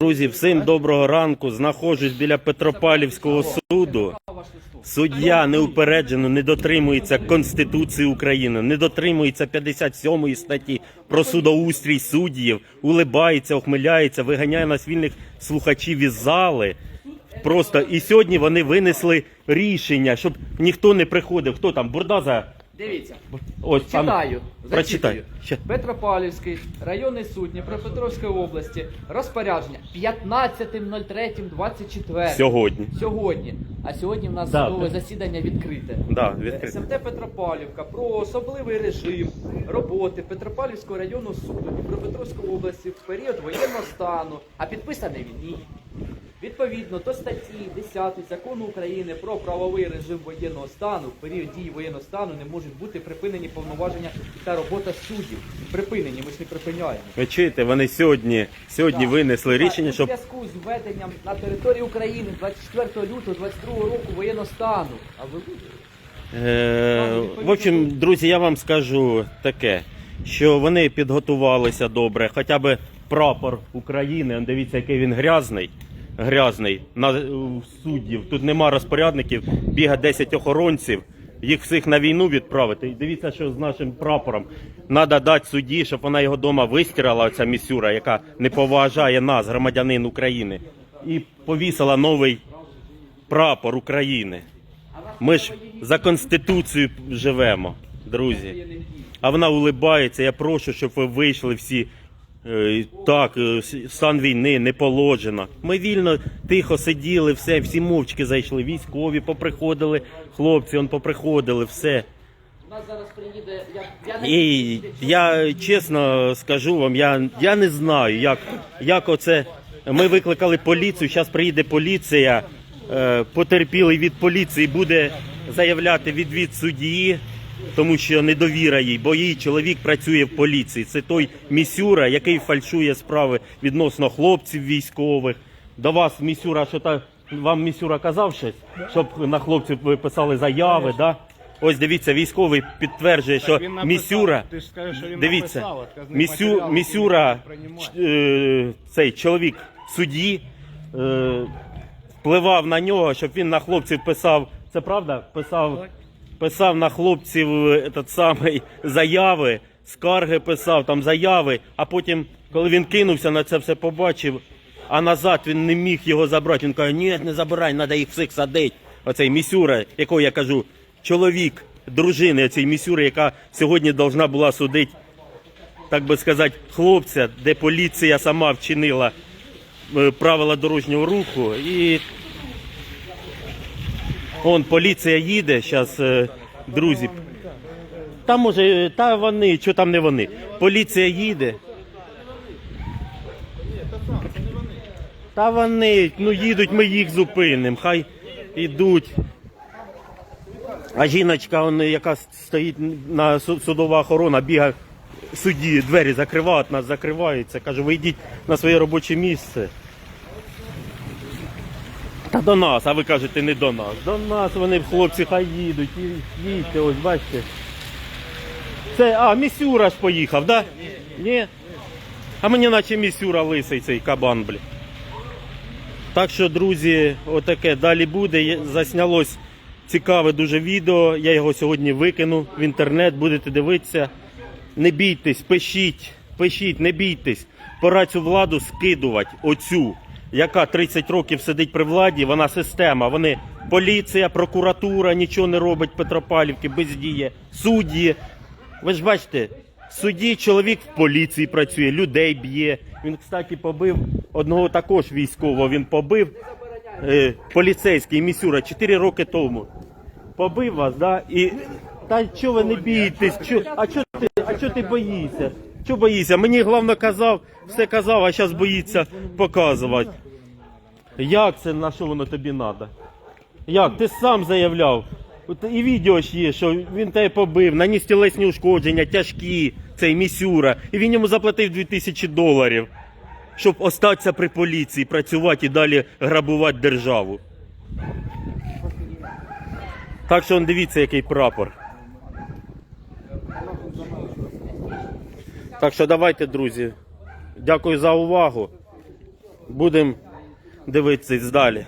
Друзі, всім доброго ранку. Знаходжусь біля Петропавлівського суду. Суддя неупереджено не дотримується Конституції України, не дотримується 57 статті про судоустрій суддів, улибається, ухмиляється, виганяє нас вільних слухачів із зали. Просто і сьогодні вони винесли рішення, щоб ніхто не приходив. Хто там? Бурдаза? Дивіться, Ось там. читаю, Прочитай. зачитую. Ще. Петропавлівський районний суд Дніпропетровської області. Розпорядження 15.03.24. Сьогодні. Сьогодні. А сьогодні в нас Да. судове засідання відкрите. Да, відкрито. СМТ Петропавлівка про особливий режим роботи Петропавлівського районного суду Дніпропетровської області в період воєнного стану, а підписаний він ні. Відповідно до статті 10 закону України про правовий режим воєнного стану в період дії воєнного стану не можуть бути припинені повноваження та робота суддів. Припинені, ми ж не припиняємо. Ви чуєте, вони сьогодні, сьогодні Так. винесли Так, рішення, у зв'язку з введенням на території України 24 лютого 22 року воєнного стану. А ви Е, в общем, друзі, я вам скажу таке, що вони підготувалися добре, хоча б прапор України, дивіться, який він грязний. Грязний на суддів. Тут нема розпорядників, біга 10 охоронців. Їх всіх на війну відправити. І дивіться, що з нашим прапором. Треба дати судді, щоб вона його вдома вистирала, ця місюра, яка не поважає нас, громадянин України, і повісила новий прапор України. Ми ж за Конституцію живемо, друзі. А вона улибається. Я прошу, щоб ви вийшли всі. Е, Так, е, стан війни не положено. Ми вільно тихо сиділи, все, всі мовчки зайшли. Військові поприходили, хлопці, он поприходили, все. У нас зараз приїде. Я, я І я чесно скажу вам, я, я не знаю, як, як оце. Ми викликали поліцію, зараз приїде поліція, е, потерпілий від поліції буде заявляти відвід судді, тому що недовіра їй, бо її чоловік працює в поліції. Це той місюра, який фальшує справи відносно хлопців військових. До вас місюра, що та вам місюра казав щось, щоб на хлопців ви писали заяви, да? Ось дивіться, військовий підтверджує, що написав. місюра. Ти ж скажеш, що він Дивіться, написав, місю, місюра, е, цей чоловік судді е, впливав на нього, щоб він на хлопців писав. Це правда? Писав, писав на хлопців е, этот самий заяви, скарги писав, там заяви, а потім, коли він кинувся на це все побачив, а назад він не міг його забрати. Він каже, ні, не забирай, треба їх всіх садити. Оцей місюра, якого я кажу, чоловік дружини цієї місюри, яка сьогодні должна була судити, так би сказати, хлопця, де поліція сама вчинила е, правила дорожнього руху. І он поліція їде, зараз, друзі. Та може, та вони, що там не вони. Поліція їде. Та вони, ну їдуть, ми їх зупинимо, хай ідуть. А жіночка, он, яка стоїть на су- судова охорона, бігає судді, двері закривають, нас закриваються. Каже, ви йдіть на своє робоче місце. Та до нас, а ви кажете, не до нас. До нас вони хлопці хай їдуть. І- Їдьте, ось бачите. Це, а, місюра ж поїхав, да? Ні? А мені наче місюра лисий цей кабан, блін. Так що, друзі, отаке далі буде. Заснялось цікаве дуже відео. Я його сьогодні викину в інтернет, будете дивитися. Не бійтесь, пишіть, пишіть, не бійтесь. Пора цю владу скидувати, оцю, яка 30 років сидить при владі, вона система. Вони поліція, прокуратура нічого не робить Петропавлівки, бездіє, судді. Ви ж бачите, в суді чоловік в поліції працює, людей б'є. Він, кстати, побив одного також військового. Він побив е, поліцейський місюра 4 роки тому. Побив вас, да? І та чого ви не бійтесь? Чо, а чого ти, а чого ти боїшся? Чого боїшся? Мені головне казав, все казав, а зараз боїться показувати. Як це на що воно тобі треба? Як? Ти сам заявляв. І відео ж є, що він тебе побив, наніс тілесні ушкодження, тяжкі, цей місюра. І він йому заплатив 2000 доларів, щоб остатися при поліції, працювати і далі грабувати державу. Так що он дивіться, який прапор. Так що давайте, друзі. Дякую за увагу. будемо дивитися далі.